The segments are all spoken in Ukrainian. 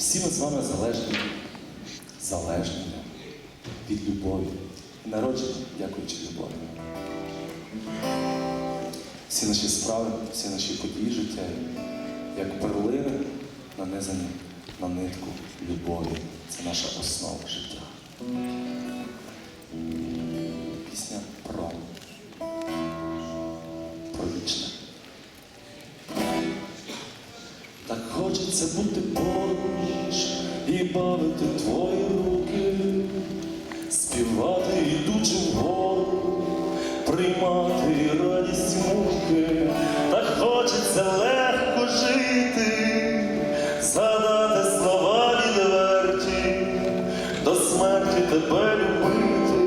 Всі ми з вами залежні, залежні від любові. І народжені, дякуючи любові. Всі наші справи, всі наші події життя, як перлини, нанизані на нитку любові. Це наша основа життя. Пісня про, про вічне. Так хочеться бути поруч і бавити твої руки, співати, ідучи вгору, приймати радість муки, так хочеться легко жити, згадати слова відверті, до смерті тебе любити,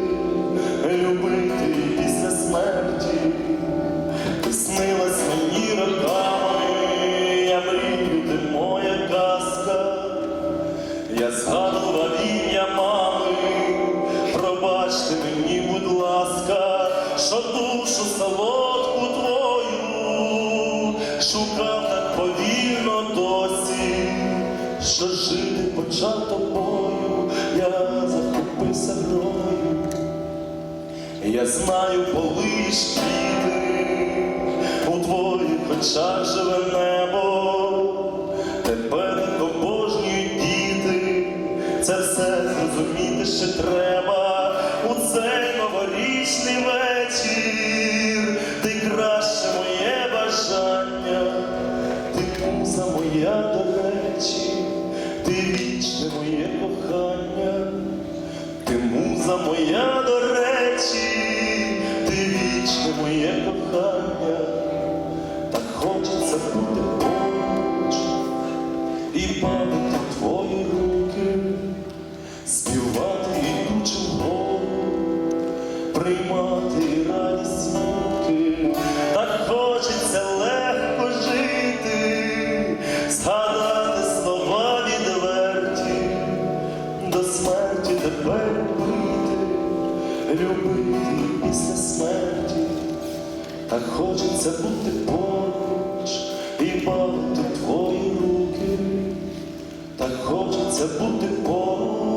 любити після смерті. Пробачте мені, будь ласка, що душу солодку твою шукав так повільно досі, що жити почав тобою, я захопився грою. Я знаю, полиш квіти, у твоїх очах живе небо, так обожнюють діти, це все зрозуміти ще треба у цей новорічний вечір. Ти краще моє бажання, ти муза моя до речі, ти вічне моє кохання. Ти муза моя до речі, ти вічне моє кохання, так хочеться бути поруч. І бавити приймати радість смутки, так хочеться легко жити, згадати слова відверті. До смерті тебе любити, любити після смерті, так хочеться бути поруч і бавити твої руки, так хочеться бути поруч